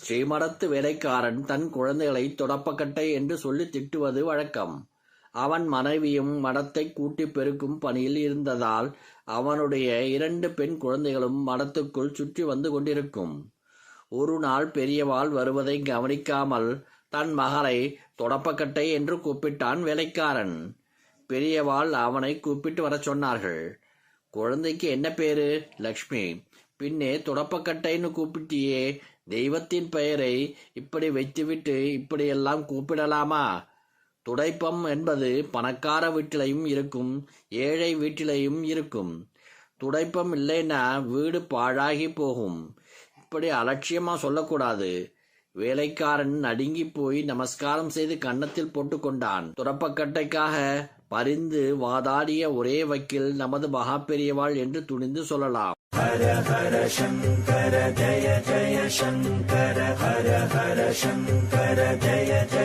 ஸ்ரீமடத்து வேலைக்காரன் தன் குழந்தைகளை தொடப்பக்கட்டை என்று சொல்லி திட்டுவது வழக்கம். அவன் மனைவியும் மடத்தை கூட்டி பெருக்கும் பணியில் இருந்ததால் அவனுடைய இரண்டு பெண் குழந்தைகளும் மடத்துக்குள் சுற்றி வந்து கொண்டிருக்கும். ஒரு நாள் பெரியவாள் வருவதை கவனிக்காமல் தன் மகளை தொடப்பக்கட்டை என்று கூப்பிட்டான் வேலைக்காரன். பெரியவாள் அவனை கூப்பிட்டு வரச் சொன்னார்கள். குழந்தைக்கு என்ன பேரு? லக்ஷ்மி. பின்னே துடப்பக்கட்டைன்னு கூப்பிட்டியே. தெய்வத்தின் பெயரை இப்படி வைத்துவிட்டு இப்படியெல்லாம் கூப்பிடலாமா? துடைப்பம் என்பது பணக்கார வீட்டிலையும் இருக்கும் ஏழை வீட்டிலையும் இருக்கும். துடைப்பம் இல்லைன்னா வீடு பாழாகி போகும். இப்படி அலட்சியமா சொல்லக்கூடாது. வேலைக்காரன் நடுங்கி போய் நமஸ்காரம் செய்து கன்னத்தில் போட்டுக்கொண்டான் துடப்பக்கட்டைக்காக பரிந்து வாதாடிய ஒரே வக்கீல் நமது மகா பெரியவாள் என்று துணிந்து சொல்லலாம். ஜய ஜய சங்கர ஹர ஹர சங்கர ஜய ஜய